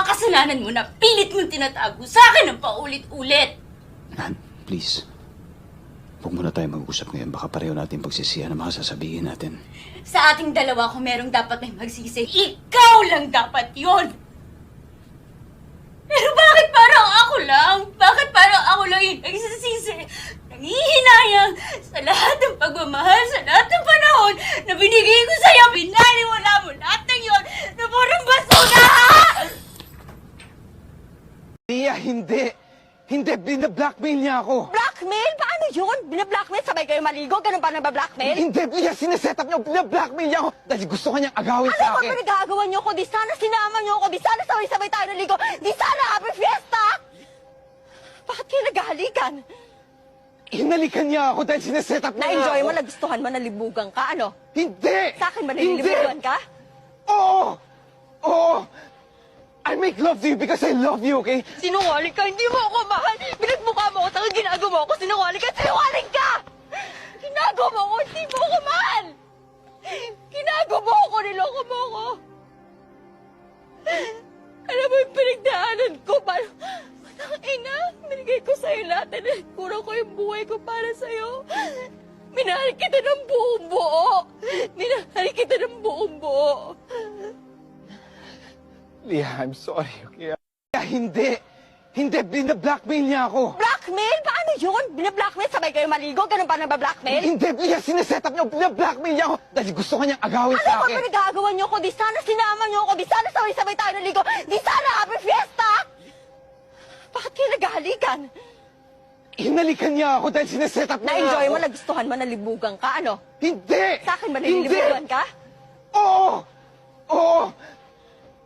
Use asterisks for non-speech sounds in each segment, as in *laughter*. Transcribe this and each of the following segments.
mga kasalanan mo na pilit mong tinatago sa akin ng paulit-ulit. Nan, please. Huwag muna tayo mag-usap ngayon. Baka pareho natin pagsisihan ang mga sasabihin natin. Sa ating dalawa, kung merong dapat may magsisi, ikaw lang dapat yon. Pero bakit parang ako lang? Bakit parang ako lang yung nagsisisi? Nangihinayang sa lahat ng pagmamahal, sa lahat ng panahon na binigay ko sa'yo. Binaliwala mo lahat ng yon na parang basura! Lia, hindi! Hindi! Bina-blackmail niya ako! Blackmail? Paano yun? Bina-blackmail? Sabay kayo maligo? Ganun ba nabablackmail? Hindi! Lia, sineset up niya! Bina-blackmail niya ako! Dahil gusto kanyang agawin Ano sa ba akin! pinagagawa niyo ko? Di sana sinama niyo ako. Di sana sabay-sabay tayo naligo. Di sana happy fiesta! Bakit kayo naghahalikan? Hinalikan niya ako dahil sineset up niya Na-enjoy ako. mo, nagustuhan mo, nalibugan ka, ano? Hindi! Sa akin ba Hindi! nalilibugan ka? Oo! Oo! I make love to you because I love you, okay? Sinungaling ka, hindi mo ako mahal. Pinagmukha mo ako, tangang ginagawa ko, sinungaling ka, sinungaling ka! Ginagawa mo ako, hindi mo ako mahal! Ginagawa mo ako, niloko mo ako! Alam mo yung pinagdaanan ko, parang... Matang ina, binigay ko sa'yo lahat na kurang ko yung buhay ko para sa'yo. Minahal kita ng buong buo. Lia, I'm sorry, okay? Lia, hindi! Hindi! Bina-blackmail niya ako! Blackmail? Paano yun? Bina-blackmail? Sabay kayo maligo? Ganun ba nabablackmail? Hindi! Lia, sineset up niya! Bina-blackmail niya ako! Dahil gusto kanyang agawin Ano sa ba akin! pinagagawa niyo ko? Di sana sinama niyo ako. Di sana sabay-sabay tayo naligo. Di sana happy fiesta! Bakit kayo naghahalikan? Hinalikan niya ako dahil sineset up niya Na-enjoy ako. mo, nagustuhan mo, nalibugan ka, ano? Hindi! Sa akin ba nalilibugan ka? Oo! Oo!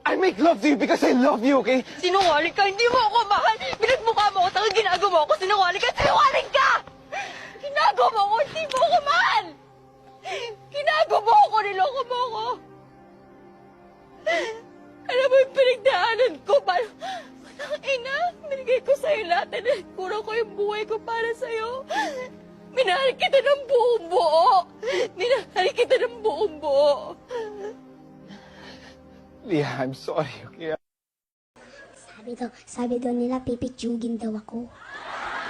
I make love to you because I love you, okay? Sinungaling ka, hindi mo ako mahal. Pinagmukha mo ako, tangang ginagawa ko, sinungaling ka, sinungaling ka! Ginagawa mo ako, hindi mo ako mahal! Ginagawa mo ako, niloko mo ako! Alam mo yung pinagdaanan ko, parang... Matang ina, binigay ko sa'yo lahat na kurang ko yung buhay ko para sa'yo. Minahal kita ng buong buo. Minahal kita ng buong buo. Lia, I'm sorry, okay? Sabi daw, sabi daw nila pipitsugin daw ako.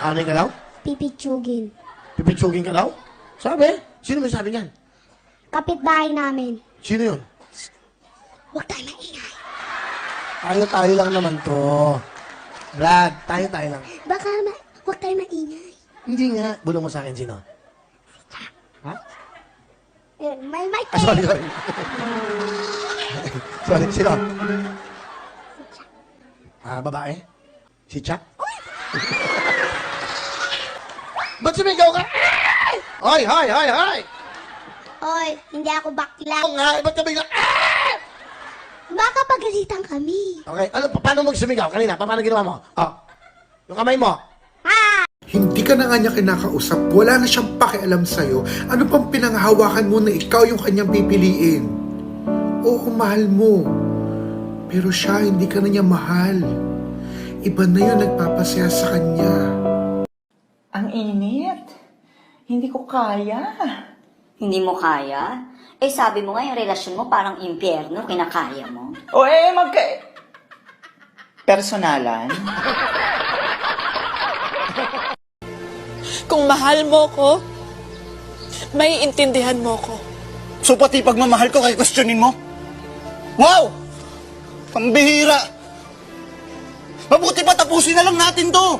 Ano ka daw? Pipitsugin. Pipitsugin ka daw? Sabi? Sino may sabi niyan? Kapitbahay namin. Sino yun? Huwag tayo maingay. Tayo-tayo lang naman to. Brad, tayo-tayo lang. Baka ma huwag tayo maingay. Hindi nga. Bulong mo sa akin sino? Ha? Eh, may mic Ah, sorry, sorry. *laughs* sorry, sino? Ah, babae? Si Chuck? Ba't sumigaw ka? Hoy, hoy, hoy, hoy! Oy, hindi ako bakla. Oo nga, ba't ka bigla? Baka pagalitan kami. Okay, ano, pa- paano mo sumigaw kanina? Pa- Paano ginawa mo? Oh, yung kamay mo. Hindi ka na nga niya kinakausap, wala na siyang pakialam sa'yo. Ano pang pinanghahawakan mo na ikaw yung kanyang pipiliin? Oo, mahal mo. Pero siya, hindi ka na niya mahal. Iba na yun nagpapasaya sa kanya. Ang init. Hindi ko kaya. Hindi mo kaya? Eh sabi mo nga yung relasyon mo parang impyerno, kinakaya mo. O eh, magka... Personalan? Kung mahal mo ko, may intindihan mo ko. So pati pagmamahal ko kay questionin mo? Wow! Pambihira! Mabuti pa tapusin na lang natin to!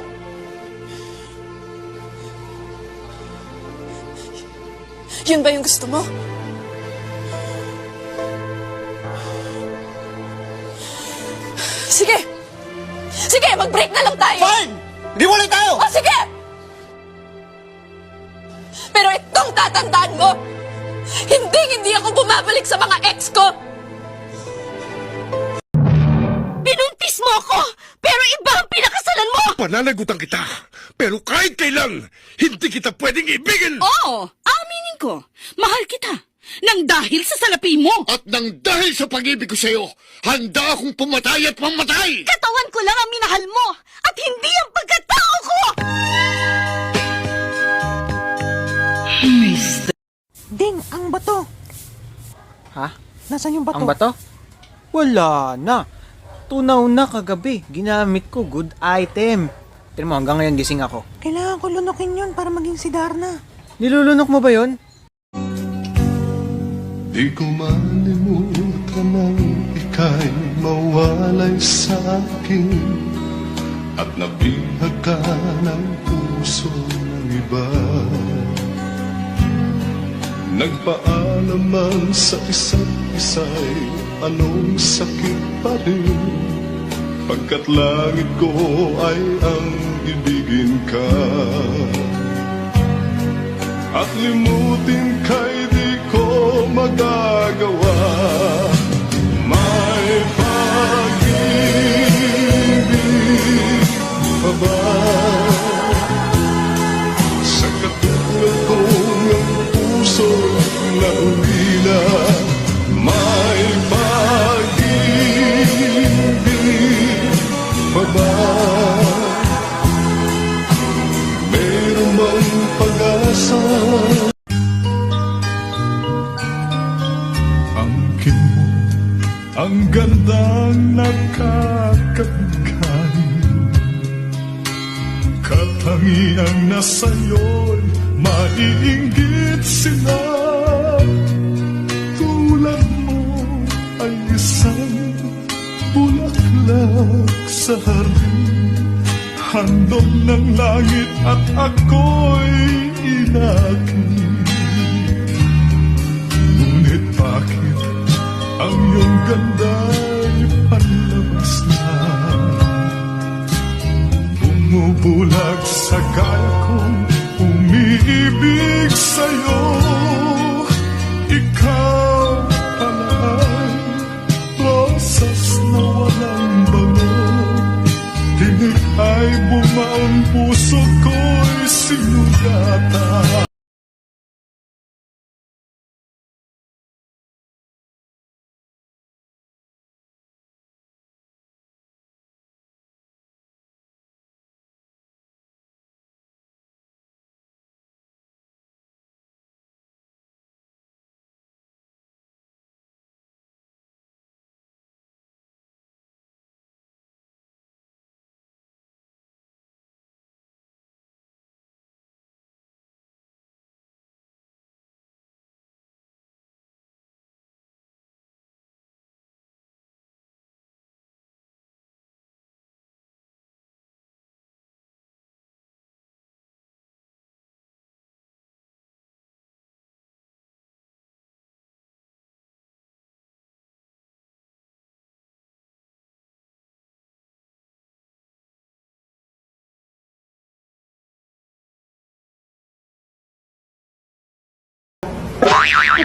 Yun ba yung gusto mo? Sige! Sige, mag-break na lang tayo! Fine! Di wala tayo! O sige! Pero itong tatandaan mo, hindi hindi ako bumabalik sa mga ex ko! Pananagutan kita, pero kahit kailan, hindi kita pwedeng ibigin! Oo, aminin ko. Mahal kita. Nang dahil sa salapi mo. At nang dahil sa pag-ibig ko sa'yo, handa akong pumatay at mamatay! Katawan ko lang ang minahal mo at hindi ang pagkatao ko! Ding, ang bato. Ha? Nasaan yung bato? Ang bato? Wala na. Tunaw na kagabi. Ginamit ko. Good item. Tignan mo, hanggang ngayon gising ako. Kailangan ko lunukin yun para maging si Darna. Nilulunok mo ba yon? Di ko malimutan ang ika'y mawalay sa akin At nabihag ka ng puso ng iba Nagpaalam man sa isa't isa'y anong sakit pa rin Pagkat langit ko ay ang ibigin ka. At limutin ka'y di ko magagawa nakakabigay Katangiang nasa'yo'y maiinggit sila. Tulad mo ay isang bulaklak sa hardin Handog ng langit at ako'y inakit. Ngunit bakit ang iyong ganda'y Bumubulag sa gaya kong umiibig sa'yo. Ikaw pala'y rosas na walang bango Tinig ay bumaong puso ko'y sinugatan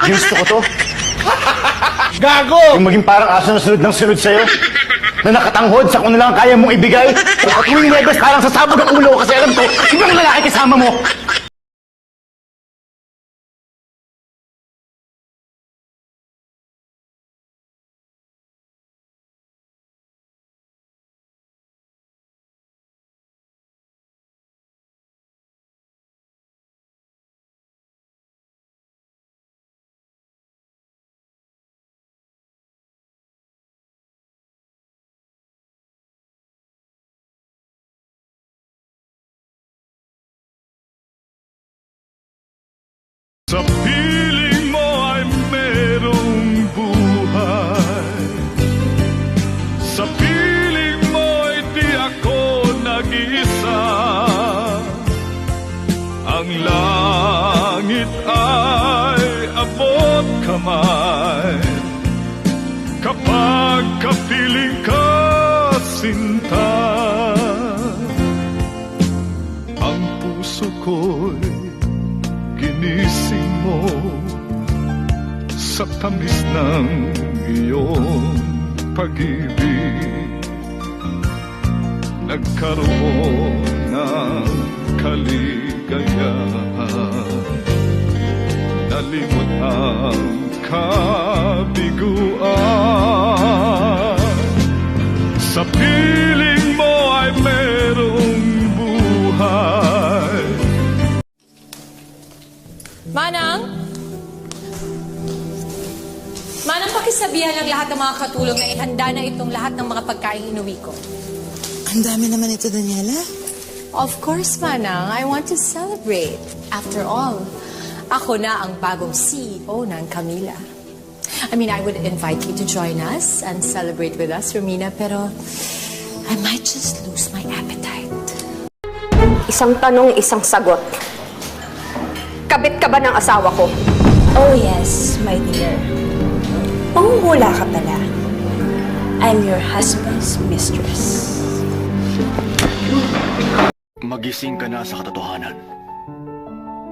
Gusto ko to. Gago! Yung maging parang aso na sunod ng sunod sa'yo. Na nakatanghod sa kung ano lang kaya mong ibigay. At tuwing Webes parang sasabog ang ulo ko kasi alam ko, ibang lalaki kasama mo. Sa piling mo ay merong buhay. Sa piling mo ay di ako nag-isa Ang langit ay abot kamay. Kapag kapiling ka sa tamis ng iyong pag-ibig. Nagkaroon ng kaligayahan. Nalimot ang kabiguan. Sa piling mo ay merong buhay. Manang? Pakisabihan ng lahat ng mga katulong na ihanda na itong lahat ng mga pagkain inuwi ko. Ang dami naman ito, Daniela. Of course, Manang. I want to celebrate. After all, ako na ang bagong CEO ng Camila. I mean, I would invite you to join us and celebrate with us, Romina, pero I might just lose my appetite. Isang tanong, isang sagot. Kabit ka ba ng asawa ko? Oh yes, my dear. Pangungula ka pala. I'm your husband's mistress. Magising ka na sa katotohanan.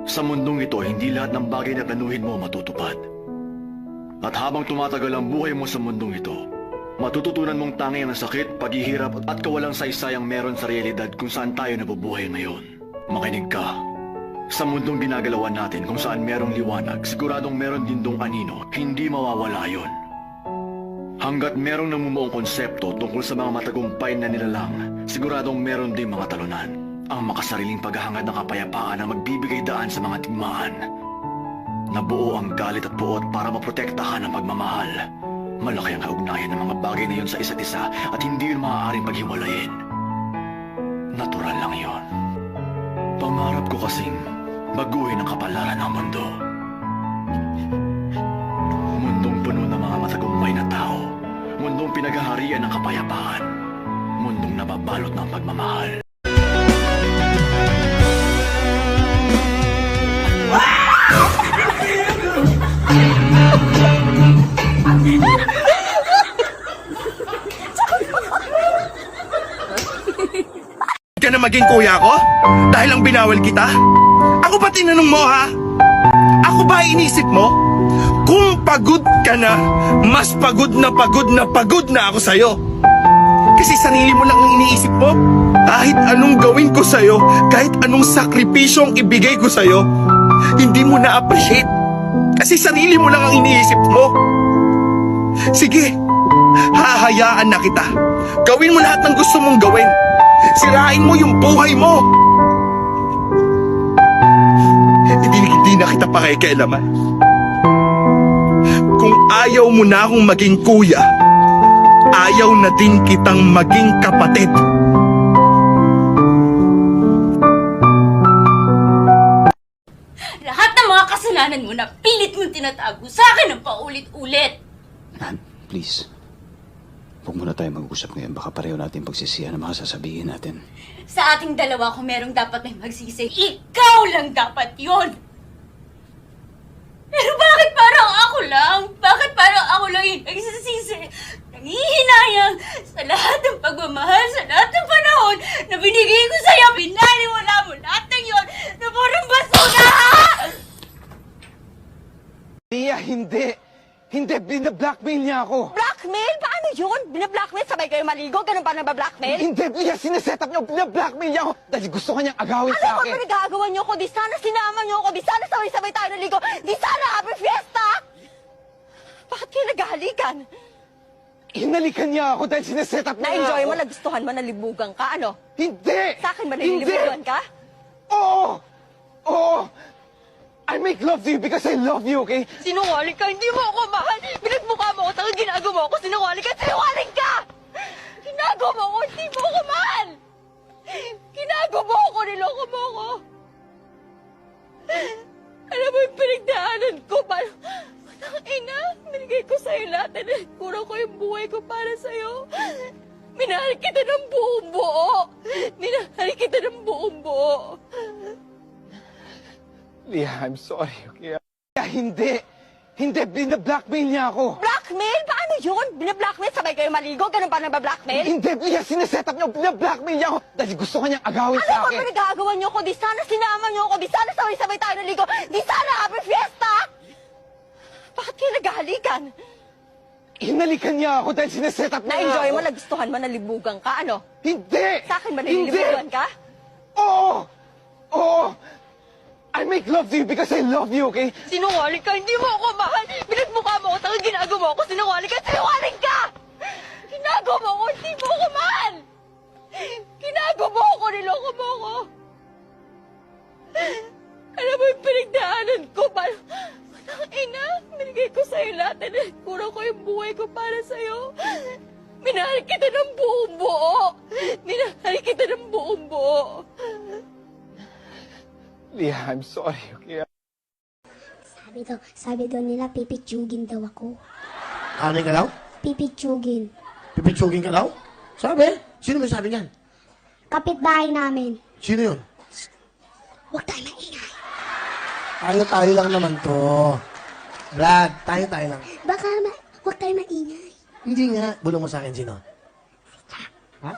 Sa mundong ito, hindi lahat ng bagay na planuhin mo matutupad. At habang tumatagal ang buhay mo sa mundong ito, matututunan mong tangi ang sakit, paghihirap at kawalang saysayang meron sa realidad kung saan tayo nabubuhay ngayon. Makinig ka. Sa mundong ginagalawan natin kung saan merong liwanag, siguradong meron din dong anino, hindi mawawala yon. Hanggat merong namumuong konsepto tungkol sa mga matagumpay na nilalang, siguradong meron din mga talunan. Ang makasariling paghahangad ng kapayapaan na magbibigay daan sa mga digmaan. Nabuo ang galit at puot para maprotektahan ang pagmamahal. Malaki ang kaugnayan ng mga bagay na yun sa isa't isa at hindi yun maaaring paghiwalayin. Natural lang yon. Pangarap ko kasing baguhin ang kapalaran ng mundo. Mundong puno ng mga matagumpay na tao. Mundong pinaghaharian ng kapayapaan. Mundong nababalot ng pagmamahal. ka na maging kuya ko? Dahil ang binawal kita? Ako ba tinanong mo ha? Ako ba inisip mo? Kung pagod ka na, mas pagod na pagod na pagod na ako sa'yo. Kasi sarili mo lang ang iniisip mo. Kahit anong gawin ko sa'yo, kahit anong sakripisyong ibigay ko sa'yo, hindi mo na-appreciate. Kasi sarili mo lang ang iniisip mo. Sige, hahayaan na kita. Gawin mo lahat ng gusto mong gawin. Sirain mo yung buhay mo. Hindi, hindi na kita pakikialaman. Kung ayaw mo na akong maging kuya, ayaw na din kitang maging kapatid. Lahat ng mga kasalanan mo na pilit mong tinatago sa akin ng paulit-ulit. Nan, please. Huwag muna tayo mag-usap ngayon. Baka pareho natin pagsisihan ang mga sasabihin natin. Sa ating dalawa, kung merong dapat may magsisi, ikaw lang dapat yon. Pero bakit parang ako lang? Bakit parang ako lang yung nagsisisi? Nangihinayang sa lahat ng pagmamahal, sa lahat ng panahon na binigay ko sa'yo. Binaliwala mo lahat ng yon na parang basura! Lia, hindi. Hindi, binablockmail niya ako. Blackmail? Paano yun? Binablackmail? Sabay kayo maligo? Ganun ba nabablackmail? Hindi, Lia, sineset up niya. Binablockmail niya ako. Dahil gusto ka niyang agawin Ano sa ba akin. pinagagawa niyo ko? Di sana sinama niyo ako. Di sana sabay-sabay tayo naligo. Di sana happy fiesta! Bakit kayo naghahalikan? Hinalikan niya ako dahil sineset up niya Na-enjoy ako. mo, nagustuhan mo, nalibugan ka, ano? Hindi! Sa akin ba nalilibugan ka? Oo! Oo! I make love to you because I love you, okay? Sinungaling ka, hindi mo ako mahal. Pinagmukha mo ako, saka ginagawa mo ako, sinungaling ka, sinungaling ka! Ginagawa mo ako, hindi mo ako mahal! Ginagawa ako, niloko mo ako! Alam mo yung pinagdaanan ko, paano... Matang ina, binigay ko sa'yo lahat na kurang ko yung buhay ko para sa'yo. Minahal kita ng buong buo. Minahal kita ng buong buo. Lia, I'm sorry, okay? Lia, hindi! Hindi, binablockmail niya ako. Blackmail? Paano yun? Binablackmail? Sabay kayo maligo? Ganun ba nabablackmail? Hindi, Lia, sineset up niya. Binablockmail niya ako. Dahil gusto ka niyang agawin Ano sa ba akin. pinagagawa niyo ko? Di sana sinama niyo ako. Di sana sabay-sabay tayo naligo. Di sana happy fiesta! Bakit kayo naghahalikan? Hinalikan niya ako dahil sineset up niya Na-enjoy mo, nagustuhan mo, nalibugan ka, ano? Hindi! Sa akin ba Hindi! nalilibugan ka? Oo! Oo! I make love to you because I love you, okay? Sinungaling ka, hindi mo ako mahal. Pinagmukha mo ako, saka ginagawa ako, sinungaling ka, sinungaling ka! Ginagawa ako, hindi mo ako mahal! Ginagawa ako, niloko mo ako! Alam mo yung pinagdaanan ko, paano... Ina, binigay ko sa'yo lahat. Kurang ko yung buhay ko para sa'yo. Minahal kita ng buong buo. Minahal kita ng buong buo. Leah, I'm sorry, okay? Sabi daw, sabi daw nila pipitsugin daw ako. Ano ka daw? Pipitsugin. Pipitsugin ka daw? Sabi? Sino may sabi niyan? Kapitbahay namin. Sino yun? Huwag tayo maingay. Tayo tayo lang naman to. Brad, tayo tayo lang. Baka ma huwag tayo maingay. Hindi nga. Bulong mo sa akin sino? Ha?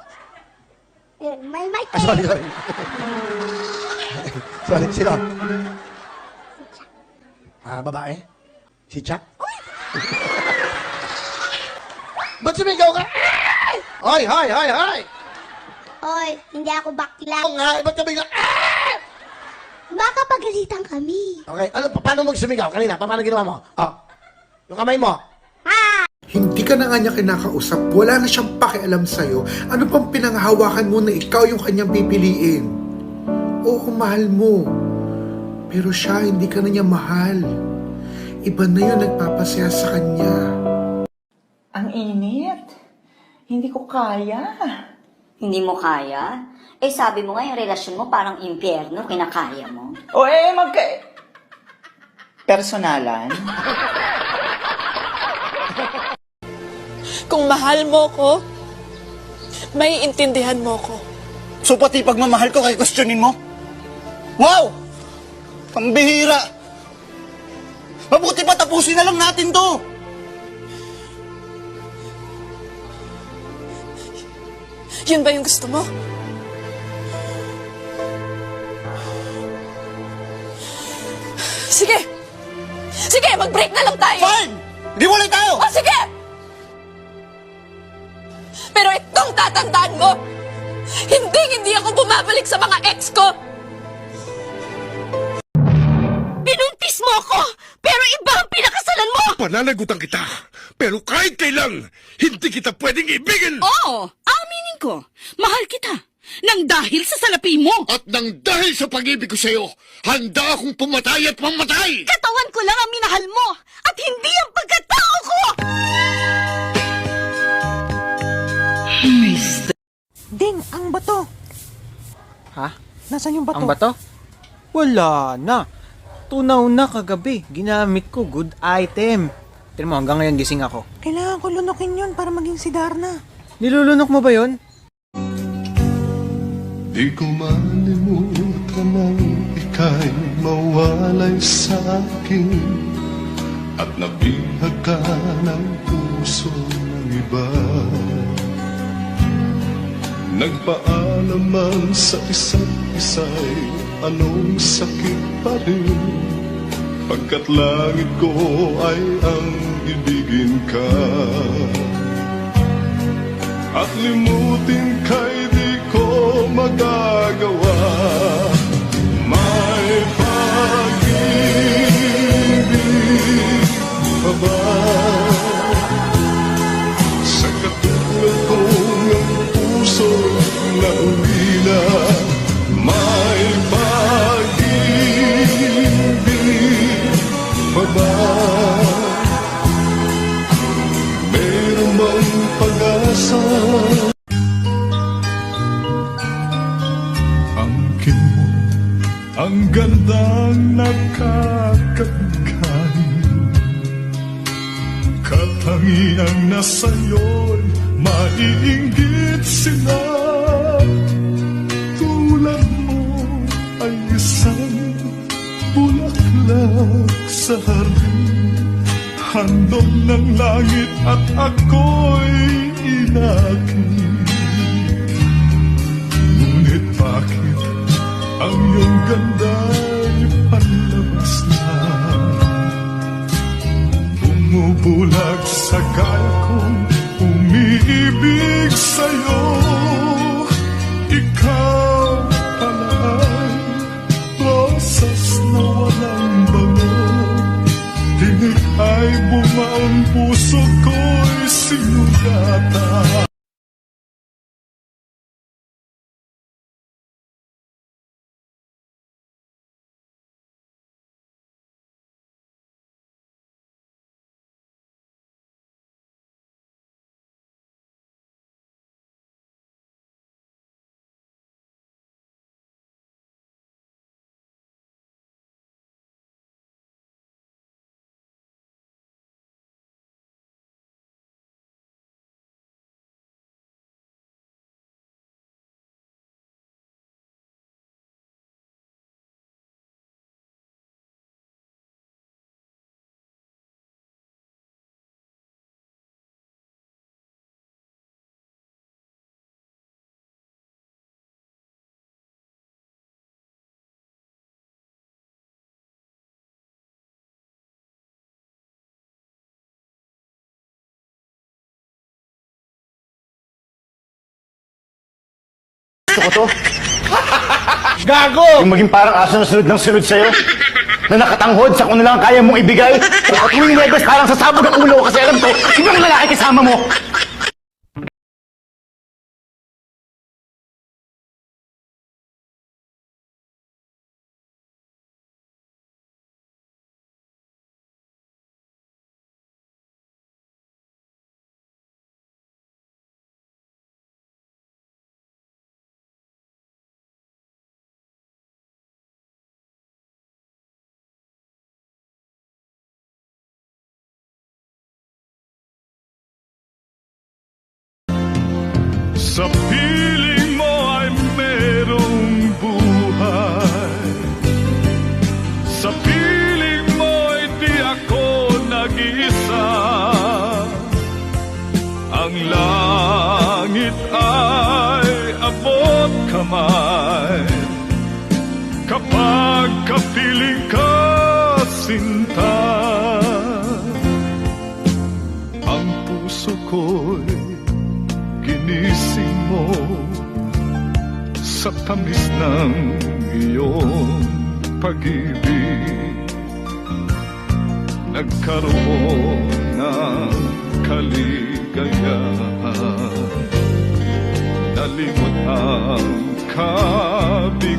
Eh, may mic Ah, sorry, sorry. Sorry, sino? Ah, babae? Si Chuck? *laughs* Ba't sumigaw ka? Hoy, hoy, hoy, hoy! Oy, hindi ako bakla. Oo nga, eh, ba't ka bigla? Baka pagalitan kami. Okay, ano, pa- paano mo sumigaw kanina? Pa- Paano ginawa mo? Oh, yung kamay mo. Hindi ka na nga niya kinakausap, wala na siyang pakialam sa'yo. Ano pang pinanghahawakan mo na ikaw yung kanyang pipiliin? Oo, mahal mo. Pero siya, hindi ka na niya mahal. Iba na yun nagpapasaya sa kanya. Ang init. Hindi ko kaya. Hindi mo kaya? Eh sabi mo nga yung relasyon mo parang impyerno, kinakaya mo. O eh, magka... Personalan? Kung mahal mo ko, may intindihan mo ko. So pati pagmamahal ko kay questionin mo? Wow! Pambihira! Mabuti pa tapusin na lang natin to! Yun ba yung gusto mo? Sige! Sige, mag-break na lang tayo! Fine! Di walay tayo! O sige! Pero itong tatandaan mo, hindi hindi ako bumabalik sa mga ex ko! Pananagutan kita, pero kahit kailan, hindi kita pwedeng ibigin! Oo, aminin ko. Mahal kita. Nang dahil sa salapi mo. At nang dahil sa pag-ibig ko sa'yo, handa akong pumatay at mamatay! Katawan ko lang ang minahal mo. At hindi ang pagkatao ko! Ding, ang bato. Ha? Nasaan yung bato? Ang bato? Wala na. Tunaw na kagabi. Ginamit ko. Good item. Tignan mo, hanggang ngayon gising ako. Kailangan ko lunukin yun para maging si Darna. Nilulunok mo ba yon? Di ko malimutan nang ika'y mawalay sa akin At nabihag ka ng puso ng iba Nagpaalaman sa isa't isa'y anong sakit pa rin Pagkat langit ko ay ang ibigin ka. At limutin ka'y di ko magagawa. May pag-ibig pa Sa katulad kong ang puso na pag-asa Angkin mo ang gandang nakakabigay Katangiang na sa'yo'y maiinggit sila. Tulad mo ay isang bulaklak sa hardin Handog ng langit at ako'y inakit Ngunit bakit ang iyong ganda'y panlabas na Bumubulag sa kaya kong umiibig Ikaw pala ay rosas na walang ay bumaong puso ko'y sinugatan Gusto ko to. Gago! Yung maging parang aso na sunod ng sunod sa'yo. Na nakatanghod sa kung ano lang ang kaya mong ibigay. At tuwing Webes parang sasabog ang ulo ko kasi alam ko, ibang lalaki kasama mo. Sa piling mo ay merong buhay. Sa piling mo ay di ako nag-iisa. Ang langit ay abot kamay. Kapag kapiling ka sinta. Ang puso ko'y ginising mo sa tamis ng iyong pag-ibig. Nagkaroon ng kaligayahan. Nalimot ang kabiguan.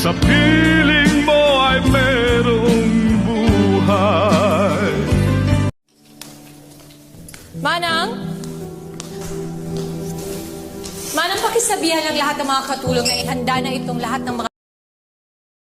Sa piling mo ay merong buhay Manang? Manang pakisabihan ng lahat ng mga katulong na ihanda na itong lahat ng mga